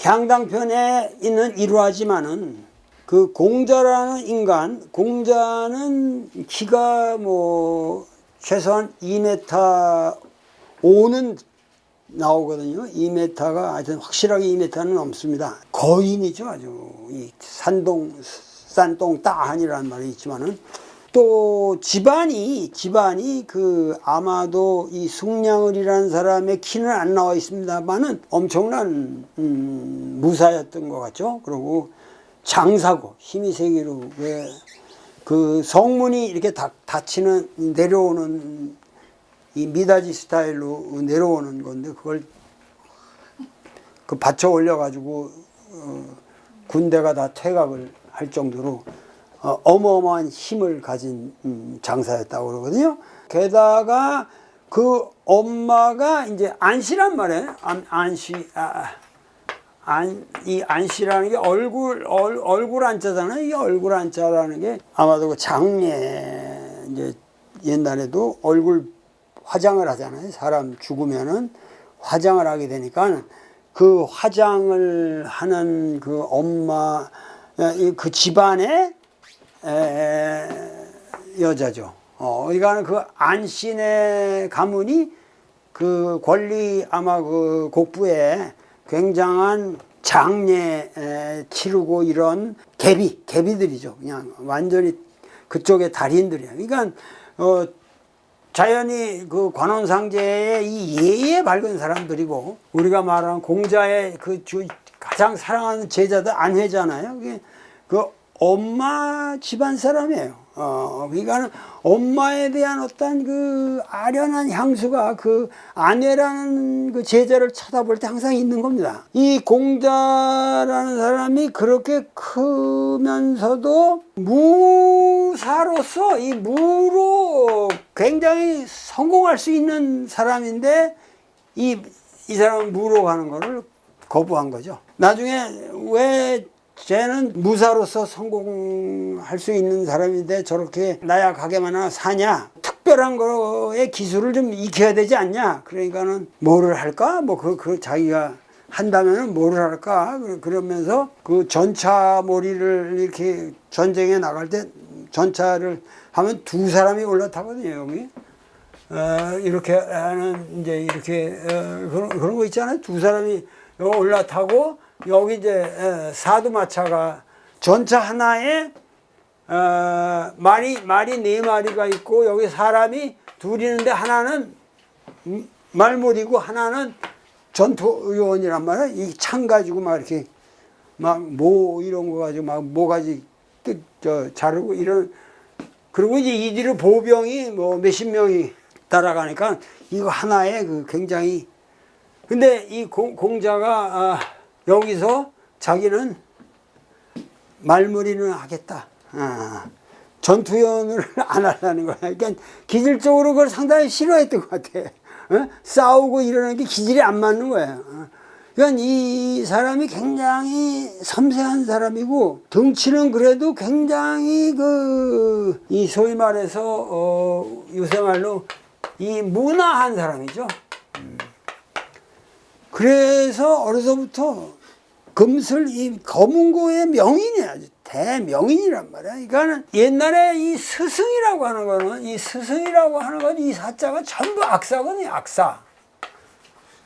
향당편에 있는 일화지만은 그 공자라는 인간, 공자는 키가 뭐 최소한 2m 5는 나오거든요. 2m가 하여튼 확실하게 2m는 넘습니다. 거인이죠, 아주. 이 산동, 산동 따한이라는 말이 있지만은 또 집안이, 집안이 그 아마도 이 숙량을이라는 사람의 키는 안 나와 있습니다만은 엄청난, 음, 무사였던 것 같죠. 그리고 장사고, 힘이 세기로 왜 그 성문이 이렇게 다, 닫히는, 내려오는 이 미다지 스타일로 내려오는 건데 그걸 그 받쳐 올려 가지고 어, 군대가 다 퇴각을 할 정도로 어, 어마어마한 힘을 가진 음, 장사였다고 그러거든요. 게다가 그 엄마가 이제 안씨란 말이에요. 안, 안씨, 아, 안, 이 안씨라는 게 얼굴, 얼, 얼굴 안자잖아요. 이 얼굴 안자라는 게 아마도 그 장례, 이제 옛날에도 얼굴 화장을 하잖아요. 사람 죽으면은 화장을 하게 되니까 그 화장을 하는 그 엄마, 이그 집안의 에, 여자죠. 어, 그러니까 그 안신의 가문이 그 권리 아마 그 곡부에 굉장한 장례 에, 치르고 이런 개비, 개비들이죠. 그냥 완전히 그쪽의 달인들이에요. 그러니까 어, 자연히 그 관원상제의 이 예의에 밝은 사람들이고 우리가 말하는 공자의 그 주, 가장 사랑하는 제자들 안회잖아요. 그 엄마 집안 사람이에요. 어, 그러니까 엄마에 대한 어떤 그 아련한 향수가 그 아내라는 그 제자를 쳐다볼 때 항상 있는 겁니다. 이 공자라는 사람이 그렇게 크면서도 무사로서 이 무로 굉장히 성공할 수 있는 사람인데 이, 이 사람은 무로 가는 거를 거부한 거죠. 나중에 왜 쟤는 무사로서 성공할 수 있는 사람인데 저렇게 나약하게만 사냐? 특별한 거에 기술을 좀 익혀야 되지 않냐? 그러니까는 뭐를 할까? 뭐 그, 그 자기가 한다면은 뭐를 할까? 그- 그러면서 그 전차 몰이를 이렇게 전쟁에 나갈 때 전차를 하면 두 사람이 올라타거든요, 여기. 어, 이렇게 하는 이제 이렇게 어, 그런 그런 거 있잖아요. 두 사람이 올라타고 여기 이제 에, 사두마차가 전차 하나에 어, 말이 말이 네 마리가 있고 여기 사람이 둘이 있는데 하나는 음, 말몰이고 하나는 전투 요원이란 말이야. 이창 가지고 막 이렇게 막모 이런 거 가지고 막 모가지 뜯저 자르고 이런 그리고 이제 이 뒤로 보병이 뭐 몇십 명이 따라가니까 이거 하나에 그 굉장히 근데 이 공, 공자가 아, 여기서 자기는 말무리는 하겠다. 아, 전투연을 안 하려는 거야. 그러니까 기질적으로 그걸 상당히 싫어했던 것 같아. 어? 싸우고 이러는 게 기질이 안 맞는 거야. 어. 그러니까 이 사람이 굉장히 섬세한 사람이고 덩치는 그래도 굉장히 그 이 소위 말해서 어 요새 말로 이 문화한 사람이죠. 그래서 어려서부터 금슬 이 검은고의 명인이야 아주 대명인이란 말이야. 그러니까는 옛날에 이 스승이라고 하는 거는 이 스승이라고 하는 건 이 사자가 전부 악사거든요. 악사.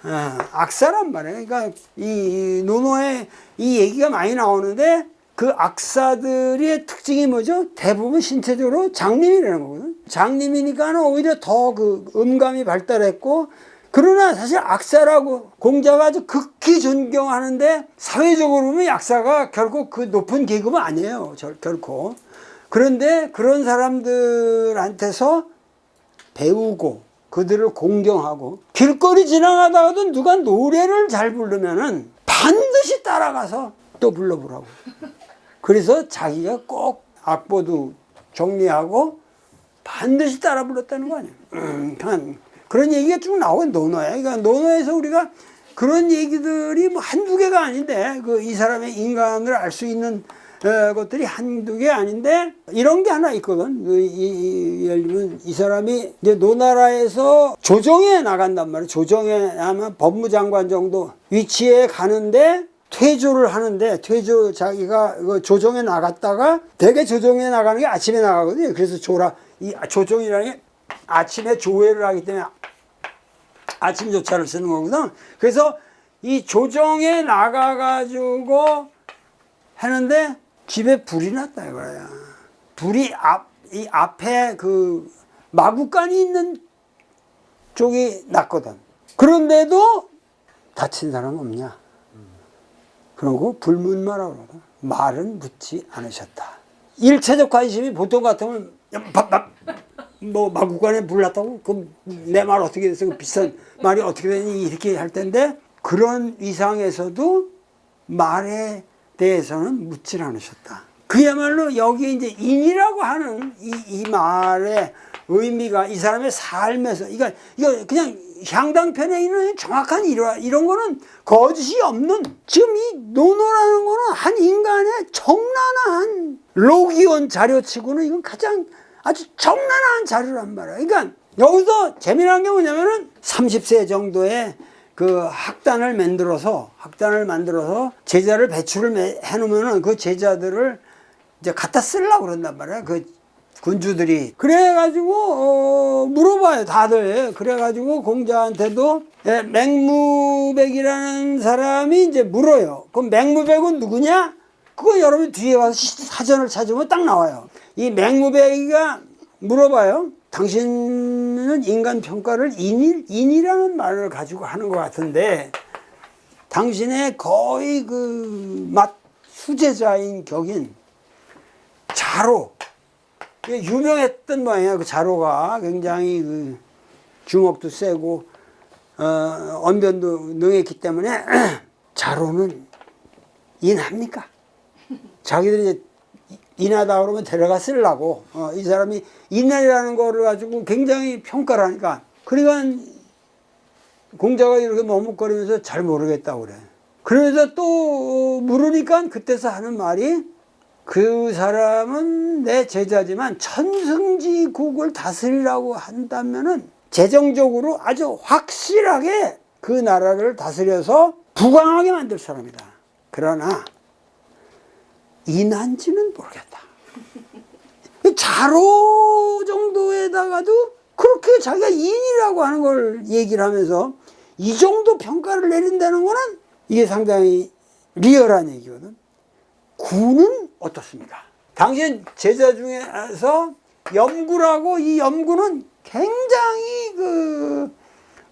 어, 악사란 말이에요. 그러니까 이 노노에 이 얘기가 많이 나오는데 그 악사들의 특징이 뭐죠? 대부분 신체적으로 장님이라는 거거든. 장님이니까는 오히려 더 그 음감이 발달했고 그러나 사실 악사라고 공자가 아주 극히 존경하는데 사회적으로 보면 약사가 결국 그 높은 계급은 아니에요. 절, 결코. 그런데 그런 사람들한테서 배우고 그들을 공경하고 길거리 지나가다가도 누가 노래를 잘 부르면은 반드시 따라가서 또 불러보라고. 그래서 자기가 꼭 악보도 정리하고 반드시 따라 불렀다는 거 아니에요. 음, 그런 얘기가 쭉 나오고 노노에. 그러니까 노노에서 우리가 그런 얘기들이 뭐 한두 개가 아닌데 그 이 사람의 인간을 알 수 있는 어, 것들이 한두 개 아닌데 이런 게 하나 있거든. 그 이, 이, 예를 들면 이 사람이 이제 노나라에서 조정에 나간단 말이야. 조정에 하면 법무장관 정도 위치에 가는데 퇴조를 하는데 퇴조 자기가 그 조정에 나갔다가 대개 조정에 나가는 게 아침에 나가거든요. 그래서 조라 이 조정이라는 게 아침에 조회를 하기 때문에 아침 조차를 쓰는 거거든. 그래서 이 조정에 나가가지고 하는데 집에 불이 났다 이거야. 불이 앞, 이 앞에 그 마구간이 있는 쪽이 났거든. 그런데도 다친 사람 없냐? 그러고 불문마라 그러거든. 말은 묻지 않으셨다. 일체적 관심이 보통 같으면 바- 바- 뭐 마구간에 불 났다고 그럼 내 말 어떻게 됐어? 그 비싼 말이 어떻게 되니 이렇게 할 텐데 그런 위상에서도 말에 대해서는 묻질 않으셨다. 그야말로 여기 이제 인이라고 하는 이, 이 말의 의미가 이 사람의 삶에서 이거 이거 그냥 향당편에 있는 정확한 이런 이런 거는 거짓이 없는 지금 이 노노라는 거는 한 인간의 적나라한 로기온 자료치고는 이건 가장 아주 적나라한 자료란 말이야. 그러니까 여기서 재미난 게 뭐냐면은 30세 정도의 그 학단을 만들어서 학단을 만들어서 제자를 배출을 매- 해놓으면은 그 제자들을 이제 갖다 쓰려고 그런단 말이야. 그 군주들이. 그래가지고, 어, 물어봐요, 다들. 그래가지고 공자한테도 예, 맹무백이라는 사람이 이제 물어요. 그럼 맹무백은 누구냐? 그거 여러분 뒤에 시- 사전을 찾으면 딱 나와요. 이 맹무백이가 물어봐요. 당신은 인간 평가를 인일, 인이라는 말을 가지고 하는 것 같은데, 당신의 거의 그 맛 수제자인 격인 자로 유명했던 모양이야 그 자로가 굉장히 그 주먹도 세고 어, 언변도 능했기 때문에 자로는 인합니까? 자기들이 인하다 그러면 데려가 쓰려고 어, 이 사람이 인하라는 거를 가지고 굉장히 평가를 하니까 그러니까 공자가 이렇게 머뭇거리면서 잘 모르겠다고 그래. 그래서 또 물으니까 그때서 하는 말이 그 사람은 내 제자지만 천승지국을 다스리라고 한다면은 재정적으로 아주 확실하게 그 나라를 다스려서 부강하게 만들 사람이다. 그러나 인한지는 모르겠다. 자로 정도에다가도 그렇게 자기가 인이라고 하는 걸 얘기를 하면서 이 정도 평가를 내린다는 거는 이게 상당히 리얼한 얘기거든. 구는 어떻습니까? 당신 제자 중에서 염구라고 이 염구는 굉장히 그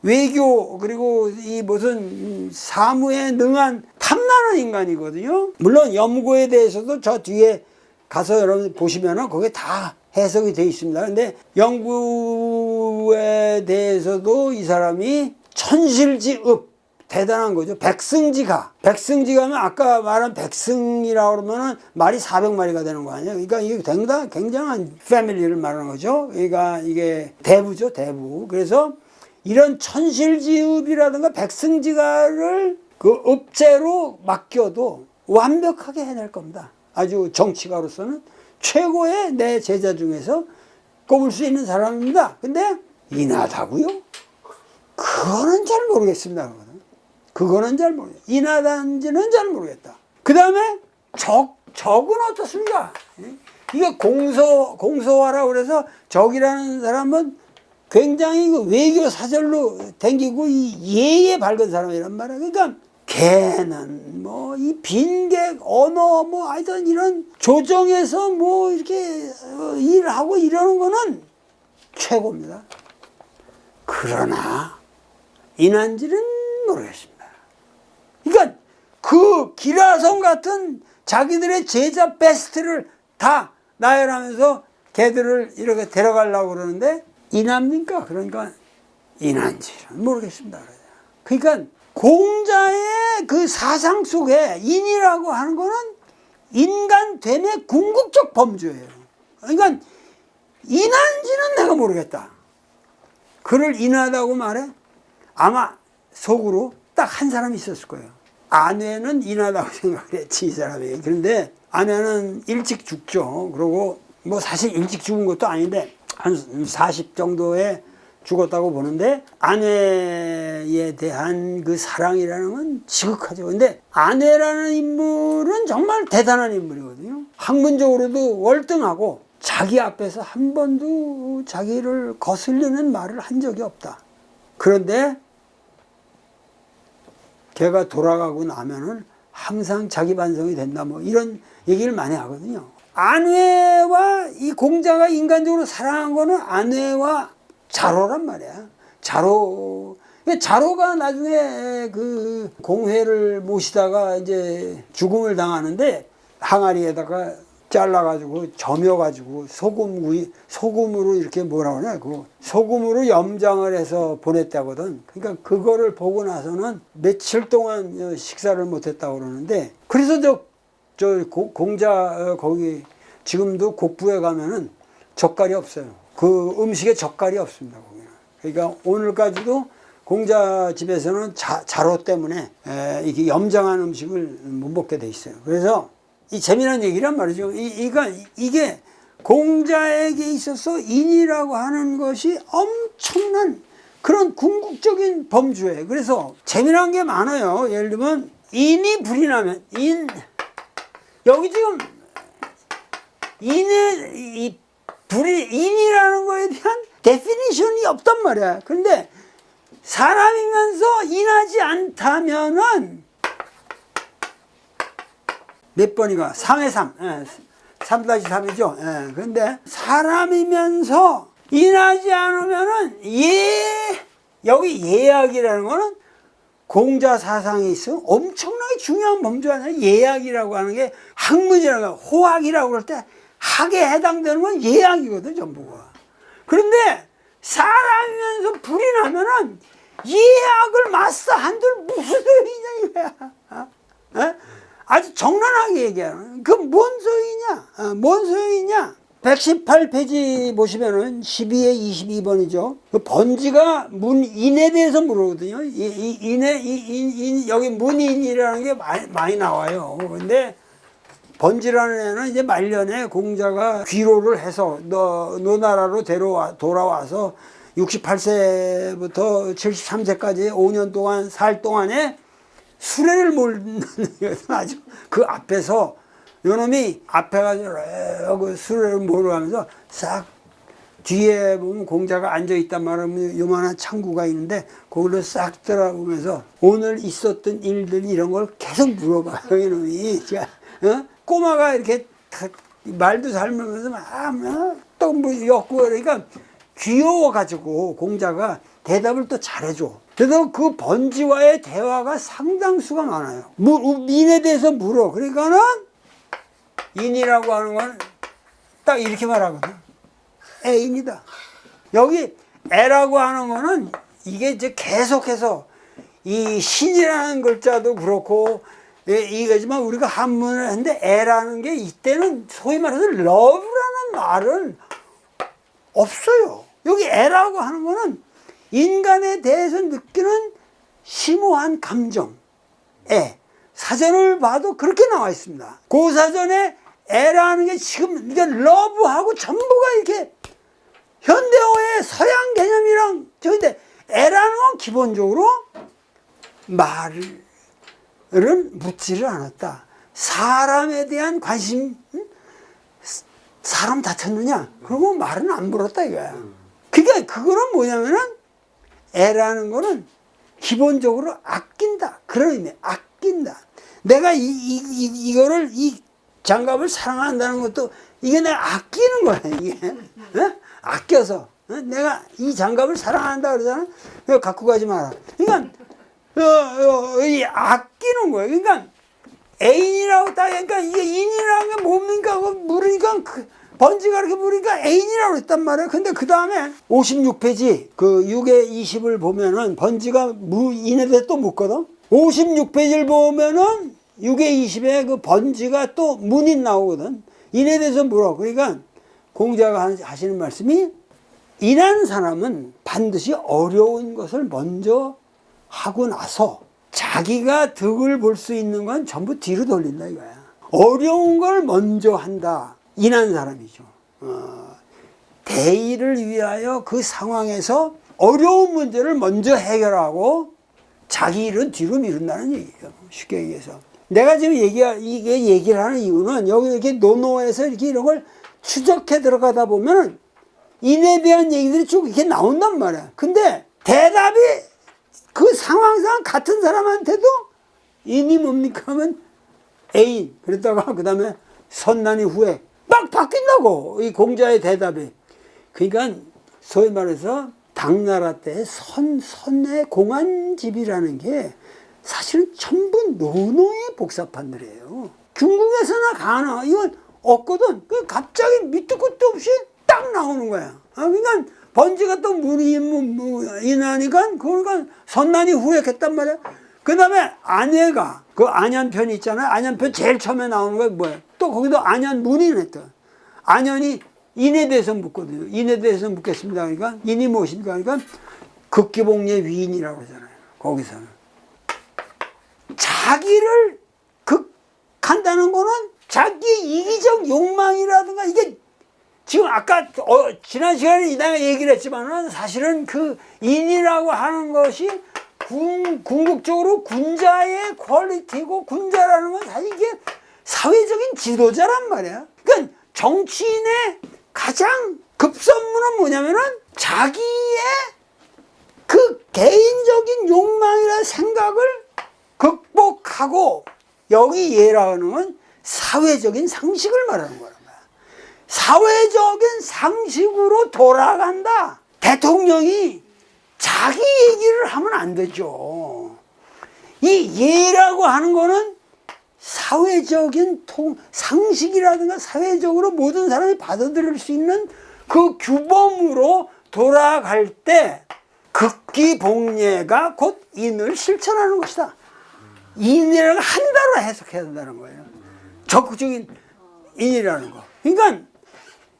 외교 그리고 이 무슨 사무에 능한 탐나는 인간이거든요. 물론 염구에 대해서도 저 뒤에 가서 여러분 보시면은 거기에 다 해석이 되어 있습니다. 근데 영구에 대해서도 이 사람이 천실지읍 대단한 거죠. 백승지가. 백승지가면 아까 말한 백승이라고 그러면은 말이 400마리가 되는 거 아니에요? 그러니까 이게 굉장히 굉장한 패밀리를 말하는 거죠. 그러니까 이게 대부죠, 대부. 그래서 이런 천실지읍이라든가 백승지가를 그 읍제로 맡겨도 완벽하게 해낼 겁니다. 아주 정치가로서는 최고의 내 제자 중에서 꼽을 수 있는 사람입니다. 근데 인하다고요? 그거는 잘 모르겠습니다. 그거는. 잘 모르겠다. 인하단지는 잘 모르겠다. 그 다음에 적, 적은 어떻습니까? 예? 이게 공소, 공소화라고 그래서 적이라는 사람은 굉장히 그 외교 사절로 댕기고 이 예에 밝은 사람이란 말이야. 그러니까 개는 뭐 이 빈객 언어 뭐 하여튼 이런 조정에서 뭐 이렇게 어, 일하고 이러는 거는 최고입니다. 그러나 인한지는 모르겠습니다. 그러니까 그 기라성 같은 자기들의 제자 베스트를 다 나열하면서 걔들을 이렇게 데려가려고 그러는데 인합니까? 그러니까 인한지는 모르겠습니다. 그러니까 공자의 그 사상 속에 인이라고 하는 거는 인간됨의 궁극적 범주예요. 그러니까 인한지는 내가 모르겠다. 그를 인하다고 말해? 아마 속으로 딱 한 사람이 있었을 거예요. 아내는 인하다고 생각을 했지, 이 사람이. 그런데 아내는 일찍 죽죠. 그리고 뭐 사실 일찍 죽은 것도 아닌데 한 40 정도에 죽었다고 보는데 아내에 대한 그 사랑이라는 건 지극하죠. 근데 아내라는 인물은 정말 대단한 인물이거든요. 학문적으로도 월등하고 자기 앞에서 한 번도 자기를 거슬리는 말을 한 적이 없다. 그런데 걔가 돌아가고 나면은 항상 자기 반성이 된다 뭐 이런 얘기를 많이 하거든요. 아내와 이 공자가 인간적으로 사랑한 거는 아내와 자로란 말이야. 자로. 자로가 나중에 그 공회를 모시다가 이제 죽음을 당하는데 항아리에다가 잘라가지고 점여가지고 소금 구이 소금으로 이렇게 뭐라 그러냐 그 소금으로 염장을 해서 보냈다거든. 그러니까 그거를 보고 나서는 며칠 동안 어, 식사를 못했다고 그러는데 그래서 저 저 공자 어, 거기 지금도 곡부에 가면은 젓갈이 없어요. 그 음식에 젓갈이 없습니다. 거기는. 그러니까 오늘까지도 공자 집에서는 자, 자로 때문에 에, 이게 염장한 음식을 못 먹게 돼 있어요. 그래서 이 재미난 얘기란 말이죠. 이, 이가 이게 공자에게 있어서 인이라고 하는 것이 엄청난 그런 궁극적인 범주예요. 그래서 재미난 게 많아요. 예를 들면 인이 불이 나면 인 여기 지금 인의 이 불이 인이라는 거에 대한 데피니션이 없단 말이야. 그런데 사람이면서 인하지 않다면은 몇 번이가 3의 3. 예, 3-3이죠. 예, 근데 사람이면서 인하지 않으면은 예 여기 예약이라는 거는 공자 사상에 있어? 엄청나게 중요한 범주 아니야? 예약이라고 하는 게 학문이라고 호학이라고 그럴 때 학에 해당되는 건 예약이거든 전부가. 그런데 사람이면서 불이 나면은 예약을 마스터 한들 무슨 소리냐 이거야. 어? 어? 아주 정난하게 얘기하는 그 뭔 소리냐? 어, 뭔 소리냐 118페이지 보시면은 12에 22번이죠. 그 번지가 문인에 대해서 물어거든요. 이, 이 인에 이, 인, 인, 여기 문인이라는 게 많이, 많이 나와요. 근데 번지라는 애는 이제 말년에 공자가 귀로를 해서 너, 너 나라로 데려와 돌아와서 68세부터 73세까지 5년 동안 살 동안에 수레를 몰는 아주 그 앞에서 요놈이 앞에 가서 그 수레를 몰아가면서 싹 뒤에 보면 공자가 앉아 있단 말이면 요만한 창구가 있는데 거기로 싹 들어보면서 오늘 있었던 일들 이런 걸 계속 물어봐요 이놈이 어? 꼬마가 이렇게 말도 잘 물으면서 막또뭐 엮고 그러니까 귀여워 가지고 공자가 대답을 또 잘해줘. 그래서 그 번지와의 대화가 상당수가 많아요. 민에 대해서 물어. 그러니까는 인이라고 하는 건 딱 이렇게 말하거든. 애인이다. 여기 애라고 하는 거는 이게 이제 계속해서 이 신이라는 글자도 그렇고 예, 이거지만 우리가 한문을 했는데 애라는 게 이때는 소위 말해서 러브라는 말은 없어요. 여기 애라고 하는 거는 인간에 대해서 느끼는 심오한 감정, 애. 사전을 봐도 그렇게 나와 있습니다. 그 사전에 애라는 게 지금 이게 러브하고 전부가 이렇게 현대어의 서양 개념이랑 저인데 애라는 건 기본적으로 말은 묻지를 않았다. 사람에 대한 관심, 사람 다쳤느냐? 그러고 말은 안 물었다 이거야. 그게 그거는 뭐냐면은 애라는 거는 기본적으로 아낀다. 그런 의미, 아낀다. 내가 이, 이, 이, 이거를 이 장갑을 사랑한다는 것도 이게 내가 아끼는 거야 이게. 어? 아껴서. 어? 내가 이 장갑을 사랑한다 그러잖아. 이거 갖고 가지 마라. 그러니까 어, 어, 이 아끼는 거야. 그러니까 애인이라고 딱 그러니까 이게 인이라는 게 뭡니까? 그 물으니까 그 번지가 이렇게 물으니까 애인이라고 했단 말이야. 근데 그 다음에 56페이지 그 6에 20을 보면은 번지가 무 인에 대해 또 묻거든. 56페이지를 보면은 6에 20에 그 번지가 또 문인 나오거든. 인에 대해서 물어. 그러니까 공자가 하시는 말씀이 인한 사람은 반드시 어려운 것을 먼저 하고 나서 자기가 득을 볼 수 있는 건 전부 뒤로 돌린다 이거야. 어려운 걸 먼저 한다. 인한 사람이죠. 어, 대의를 위하여 그 상황에서 어려운 문제를 먼저 해결하고 자기 일은 뒤로 미룬다는 얘기예요. 쉽게 얘기해서. 내가 지금 얘기, 이게 얘기를 하는 이유는 여기 이렇게 노노에서 이렇게 이런 걸 추적해 들어가다 보면 인에 대한 얘기들이 쭉 이렇게 나온단 말이야. 근데 대답이 그 상황상 같은 사람한테도 인이 뭡니까 하면 애인. 그랬다가 그 다음에 선난이 후에 막 바뀐다고. 이 공자의 대답이. 그러니까 소위 말해서 당나라 때 선, 선의 공안집이라는 게 사실은 전부 노노의 복사판들이에요. 중국에서나 가나 이건 없거든. 그 갑자기 밑도 끝도 없이 딱 나오는 거야. 아, 그러니까 번지가 또 문이 뭐, 뭐, 인하니까 그러니까 선난이 후회했단 말이야. 그 다음에 아내가 그 안현편 있잖아요. 안현편 제일 처음에 나오는 거 뭐야? 또 거기도 안현 또. 안현이 인에 대해서 묻거든요. 인에 대해서 묻겠습니다. 그러니까 인이 무엇입니까? 그러니까 극기복례 위인이라고 하잖아요. 거기서는. 자기를 극한다는 거는 자기의 이기적 욕망이라든가 이게 지금 아까 어, 지난 시간에 내가 얘기를 했지만은 사실은 그 인이라고 하는 것이 궁, 궁극적으로 군자의 퀄리티고 군자라는 건 사실 이게 사회적인 지도자란 말이야. 그러니까 정치인의 가장 급선무는 뭐냐면은 자기의 그 개인적인 욕망이나 생각을 극복하고 여기 예라는 건 사회적인 상식을 말하는 거란 말이야. 사회적인 상식으로 돌아간다. 대통령이 자기 얘기를 하면 안 되죠. 이 예라고 하는 거는 사회적인 통, 상식이라든가 사회적으로 모든 사람이 받아들일 수 있는 그 규범으로 돌아갈 때 극기 복례가 곧 인을 실천하는 것이다. 인이라는 한 단어로 해석해야 된다는 거예요. 적극적인 인이라는 거. 그러니까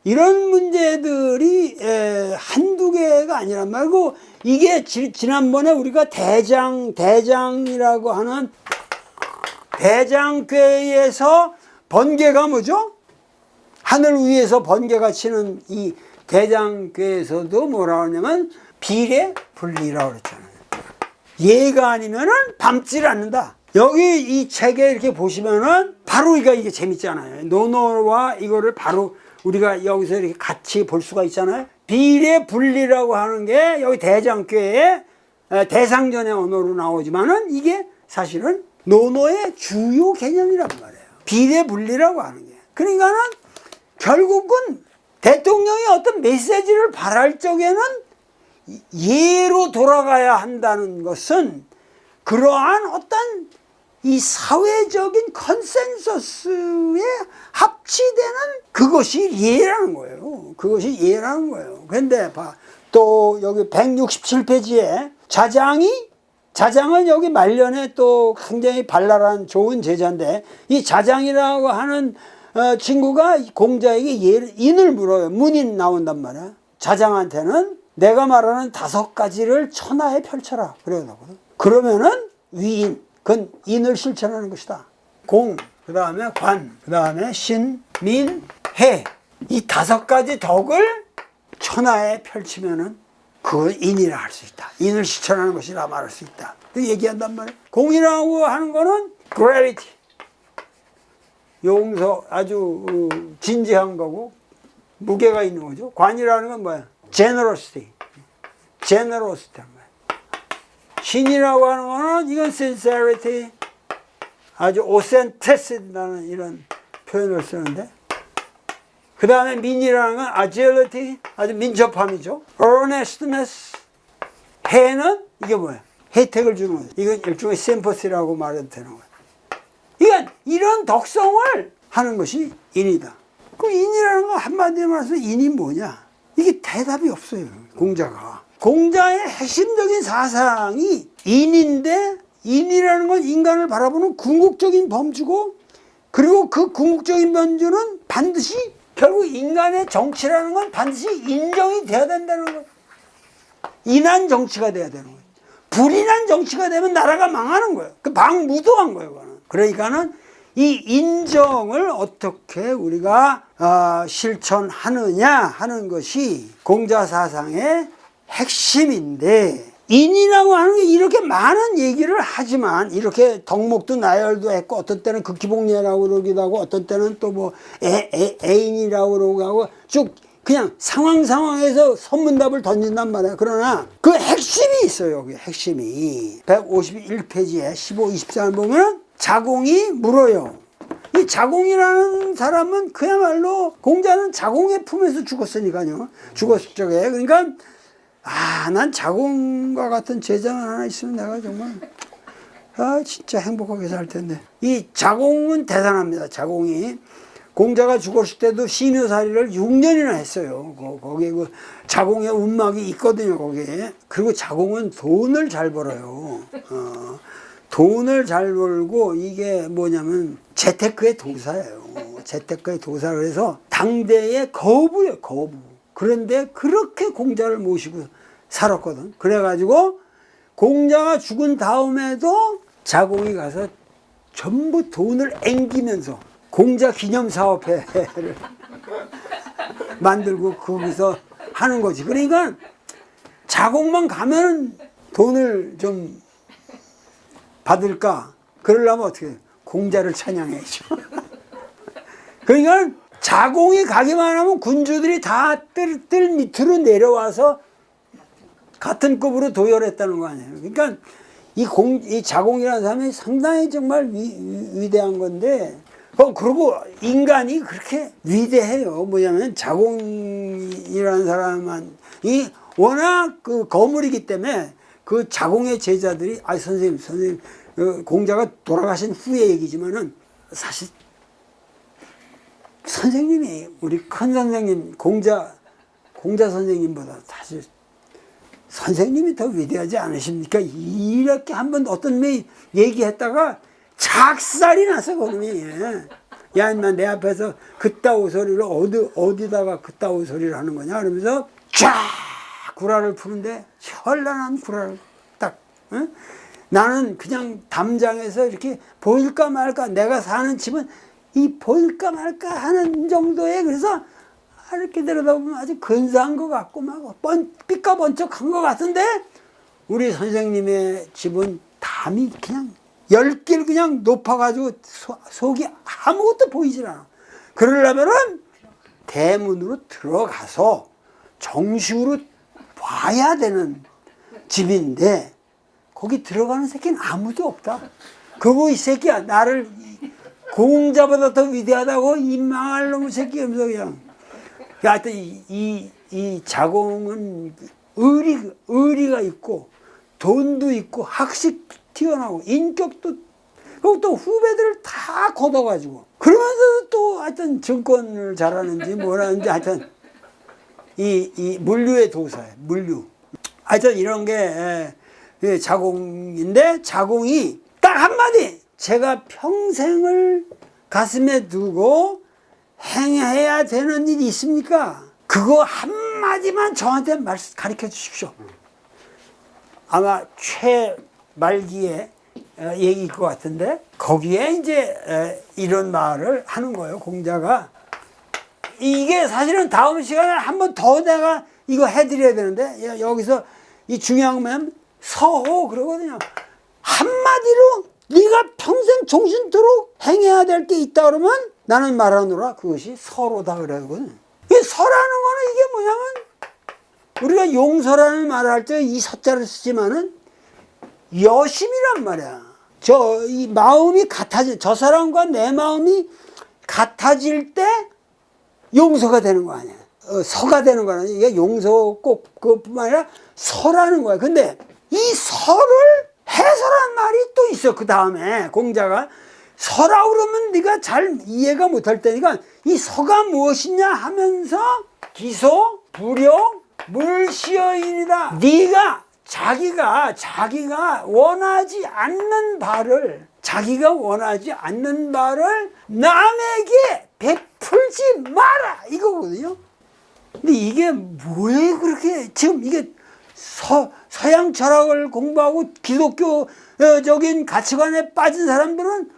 이런 문제들이 에, 한두 개가 아니란 말고 이게 지, 지난번에 우리가 대장 대장이라고 하는 대장궤에서 번개가 뭐죠? 하늘 위에서 번개가 치는 이 대장궤에서도 뭐라 하냐면 비례 분리라고 그랬잖아요. 얘가 아니면은 밟질 않는다. 여기 이 책에 이렇게 보시면은 바로 이거 이게 재밌잖아요. 노노와 이거를 바로 우리가 여기서 이렇게 같이 볼 수가 있잖아요. 비례 분리라고 하는 게 여기 에, 대상전의 언어로 나오지만은 이게 사실은 노노의 주요 개념이란 말이에요. 비례 분리라고 하는 게. 그러니까는 결국은 대통령이 어떤 메시지를 발할 적에는 예로 돌아가야 한다는 것은 그러한 어떤 이 사회적인 컨센서스에 합치되는 그것이 예라는 거예요. 그것이 예라는 거예요. 근데 봐. 또 여기 167페이지에 자장이 자장은 여기 말년에 또 굉장히 발랄한 좋은 제자인데 이 자장이라고 하는 어, 친구가 공자에게 예, 인을 물어요. 문인 나온단 말이야. 자장한테는 내가 말하는 다섯 가지를 천하에 펼쳐라. 그러거든. 그러면은 위인, 그건 인을 실천하는 것이다. 공, 그 다음에 관, 그 다음에 신, 민, 해. 이 다섯 가지 덕을 천하에 펼치면은 그걸 인이라 할 수 있다. 인을 실천하는 것이라 말할 수 있다. 그 얘기한단 말이야. 공이라고 하는 거는 gravity. 용서, 아주 어, 진지한 거고, 무게가 있는 거죠. 관이라는 건 뭐야? generosity. generosity. 신이라고 하는 거는 이건 sincerity. 아주 authentic이라는 이런 표현을 쓰는데, 그 다음에 민이라는 건 agility, 아주 민첩함이죠. earnestness, 해는 이게 뭐야? 혜택을 주는 거죠. 이건 일종의 sympathy라고 말해도 되는 거야. 그러니까 이런 덕성을 하는 것이 인이다. 그 인이라는 건 한마디로 말해서 인이 뭐냐? 이게 대답이 없어요. 공자가. 공자의 핵심적인 사상이 인인데 인이라는 건 인간을 바라보는 궁극적인 범주고 그리고 그 궁극적인 범주는 반드시 결국 인간의 정치라는 건 반드시 인정이 돼야 된다는 거. 인한 정치가 돼야 되는 거예요. 불인한 정치가 되면 나라가 망하는 거예요. 그 방무도한 거예요. 그거는. 그러니까는 이 인정을 어떻게 우리가 어, 실천하느냐 하는 것이 공자 사상의 핵심인데 인이라고 하는 게 이렇게 많은 얘기를 하지만 이렇게 덕목도 나열도 했고 어떤 때는 극기복례라고 그러기도 하고 어떤 때는 또 뭐 애인이라고 그러고 하고 쭉 그냥 상황 상황에서 선문답을 던진단 말이야. 그러나 그 핵심이 있어요. 여기 핵심이 151페이지에 15, 24를 보면 자공이 물어요. 이 자공이라는 사람은 그야말로 공자는 자공의 품에서 죽었으니까요. 죽었을 적에. 그러니까 아, 난 자공과 같은 제자만 하나 있으면 내가 정말 아, 진짜 행복하게 살 텐데. 이 자공은 대단합니다. 자공이. 공자가 죽었을 때도 시묘살이를 6년이나 했어요. 거- 거기에 그 자공의 운막이 있거든요, 거기에. 그리고 자공은 돈을 잘 벌어요. 어, 돈을 잘 벌고 이게 뭐냐면 재테크의 도사예요. 재테크의 도사. 그래서 당대의 거부예요, 거부. 그런데 그렇게 공자를 모시고 살았거든. 그래가지고 공자가 죽은 다음에도 자공이 가서 전부 돈을 앵기면서 공자 기념사업회를 만들고 거기서 하는 거지. 그러니까 자공만 가면 돈을 좀 받을까? 그러려면 어떻게 해? 공자를 찬양해야죠. 그러니까 자공이 가기만 하면 군주들이 다 뜰, 뜰 밑으로 내려와서 같은 급으로 도열했다는 거 아니에요. 그러니까 이 공, 이 자공이라는 사람이 상당히 정말 위, 위- 위대한 건데, 어, 그리고 인간이 그렇게 위대해요. 뭐냐면 자공이라는 사람은 이 워낙 그 거물이기 때문에 그 자공의 제자들이 아 선생님 선생님 어, 공자가 돌아가신 후의 얘기지만은 사실 선생님이 우리 큰 선생님 공자 공자 선생님보다 사실 선생님이 더 위대하지 않으십니까? 이렇게 한번 어떤 분이 얘기했다가 작살이 나서 그놈이 예. 야 인마 내 앞에서 그따위 소리를 어디 어디다가 그따위 소리를 하는 거냐 그러면서 쫙 구라를 푸는데 현란한 구라를 딱 어? 나는 그냥 담장에서 이렇게 보일까 말까 내가 사는 집은 이 보일까 말까 하는 정도의 그래서 이렇게 들여다보면 아주 근사한 것 같고 막 번, 삐까번쩍한 것 같은데 우리 선생님의 집은 담이 그냥 열길 그냥 높아가지고 소, 속이 아무것도 보이질 않아. 그러려면은 대문으로 들어가서 정식으로 봐야 되는 집인데 거기 들어가는 새끼는 아무도 없다. 그거 이 새끼야 나를 공자보다 더 위대하다고 이 망할 놈의 새끼 하면서 그냥. 야, 하여튼 이, 이, 이 자공은 의리, 의리가 있고 돈도 있고 학식 튀어나오고 인격도 그리고 또 후배들을 다 걷어가지고. 그러면서 또 하여튼 정권을 잘하는지 뭐라는지 하여튼 이, 이 물류의 도사예요 물류. 하여튼 이런 게 예, 예, 자공인데 자공이 딱 한마디 제가 평생을 가슴에 두고 행해야 되는 일이 있습니까? 그거 한마디만 저한테 가르쳐 주십시오. 아마 최말기의 어, 얘기일 것 같은데 거기에 이제 에, 이런 말을 하는 거예요. 공자가 이게 사실은 다음 시간에 한 번 더 내가 이거 해드려야 되는데 여- 여기서 이 중요한 건 서호 그러거든요. 한마디로 네가 평생 정신토록 행해야 될 게 있다 그러면 나는 말하노라 그것이 서로다 그러거든. 이 서라는 거는 이게 뭐냐면 우리가 용서라는 말을 할 때 이 서자를 쓰지만은 여심이란 말이야. 저 이 마음이 같아질 저 사람과 내 마음이 같아질 때 용서가 되는 거 아니야. 어, 서가 되는 거는 이게 용서 꼭 그것뿐만 아니라 서라는 거야. 근데 이 서를 해설한 말이 또 있어. 그 다음에 공자가 서라 그러면 네가 잘 이해가 못할 테니까 이 서가 무엇이냐 하면서 기소, 불용, 물시여인이다. 네가 자기가 자기가 원하지 않는 바를 자기가 원하지 않는 바를 남에게 베풀지 마라 이거거든요. 근데 이게 왜 그렇게 지금 이게 서, 서양 철학을 공부하고 기독교적인 가치관에 빠진 사람들은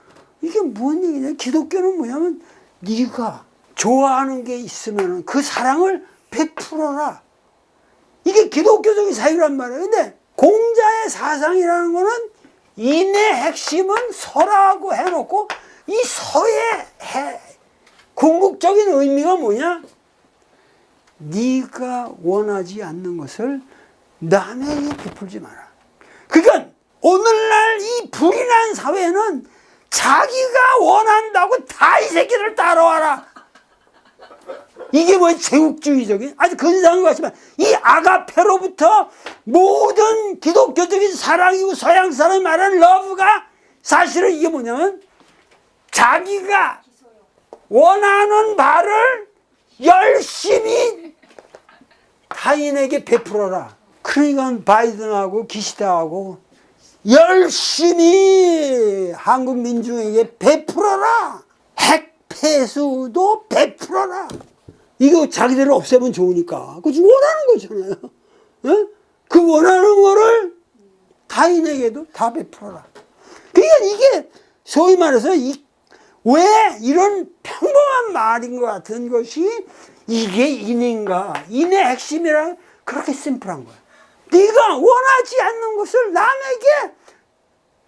이게 뭔 얘기냐? 기독교는 뭐냐면 네가 좋아하는 게 있으면 그 사랑을 베풀어라. 이게 기독교적인 사유란 말이에요. 근데 공자의 사상이라는 거는 인의 핵심은 서라고 해놓고 이 서의 해- 궁극적인 의미가 뭐냐? 네가 원하지 않는 것을 남에게 베풀지 마라. 그러니까 오늘날 이 불이 난 사회는 자기가 원한다고 다 이 새끼들 따라와라. 이게 뭐 제국주의적인 아주 근사한 것 같지만 이 아가페로부터 모든 기독교적인 사랑이고 서양 사람이 말하는 러브가 사실은 이게 뭐냐면 자기가 원하는 바를 열심히 타인에게 베풀어라. 그러니까 바이든하고 기시다하고 열심히 한국 민중에게 베풀어라. 핵 폐수도 베풀어라. 이거 자기들을 없애면 좋으니까. 그지 원하는 거잖아요. 어? 그 원하는 거를 타인에게도 다 베풀어라. 그러니까 이게 소위 말해서 이, 왜 이런 평범한 말인 것 같은 것이 이게 인인가? 인의 핵심이란 그렇게 심플한 거야. 네가 원하지 않는 것을 남에게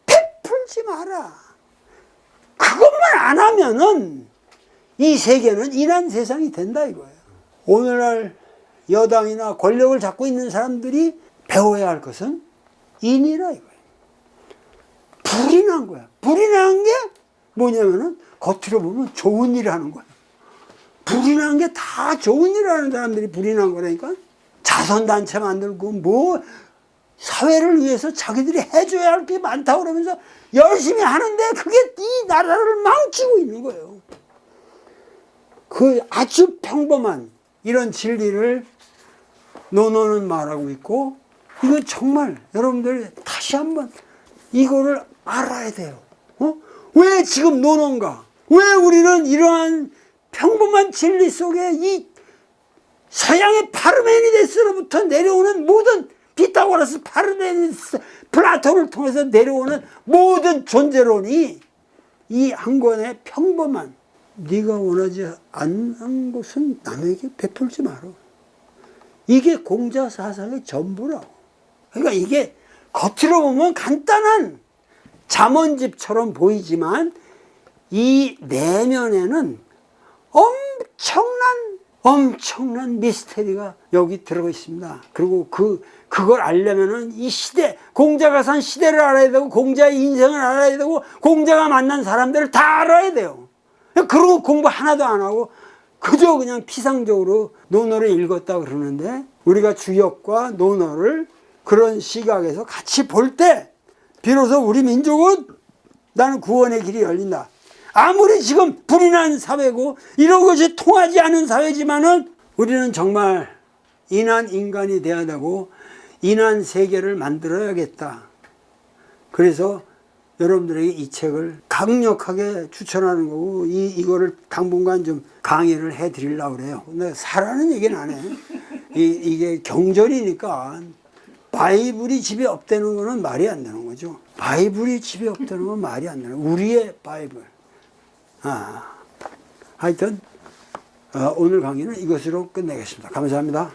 베풀지 마라. 그것만 안 하면은 이 세계는 인한 세상이 된다 이거예요. 오늘날 여당이나 권력을 잡고 있는 사람들이 배워야 할 것은 인이라 이거예요. 불이 난 거야. 불이 난 게 뭐냐면은 겉으로 보면 좋은 일 하는 거야. 불이 난 게 다 좋은 일 하는 사람들이 불이 난 거라니까. 자선단체 만들고 뭐 사회를 위해서 자기들이 해줘야 할 게 많다고 그러면서 열심히 하는데 그게 이 나라를 망치고 있는 거예요. 그 아주 평범한 이런 진리를 노노는 말하고 있고 이건 정말 여러분들 다시 한번 이거를 알아야 돼요. 어? 왜 지금 노노인가? 왜 우리는 이러한 평범한 진리 속에 이 서양의 파르메니데스로부터 내려오는 모든 피타고라스, 파르메니데스, 플라톤을 통해서 내려오는 모든 존재론이 이 한 권의 평범한 네가 원하지 않는 것은 남에게 베풀지 마라. 이게 공자 사상의 전부라고. 그러니까 이게 겉으로 보면 간단한 잠언집처럼 보이지만 이 내면에는 엄청난 엄청난 미스테리가 여기 들어가 있습니다. 그리고 그 그걸 알려면은 이 시대 공자가 산 시대를 알아야 되고 공자의 인생을 알아야 되고 공자가 만난 사람들을 다 알아야 돼요. 그러고 공부 하나도 안 하고 그저 그냥 피상적으로 논어를 읽었다 그러는데 우리가 주역과 논어를 그런 시각에서 같이 볼 때 비로소 우리 민족은 나는 구원의 길이 열린다. 아무리 지금 불이 난 사회고 이런 것이 통하지 않은 사회지만은 우리는 정말 인한 인간이 돼야 되고 인한 세계를 만들어야겠다. 그래서 여러분들에게 이 책을 강력하게 추천하는 거고 이 이거를 당분간 좀 강의를 해 드리려고 그래요. 근데 사라는 얘기는 안 해. 이, 이게 경전이니까 바이블이 집에 없다는 거는 말이 안 되는 거죠. 바이블이 집에 없다는 건 말이 안 되는 거예요. 우리의 바이블. 아, 하여튼 어, 오늘 강의는 이것으로 끝내겠습니다. 감사합니다.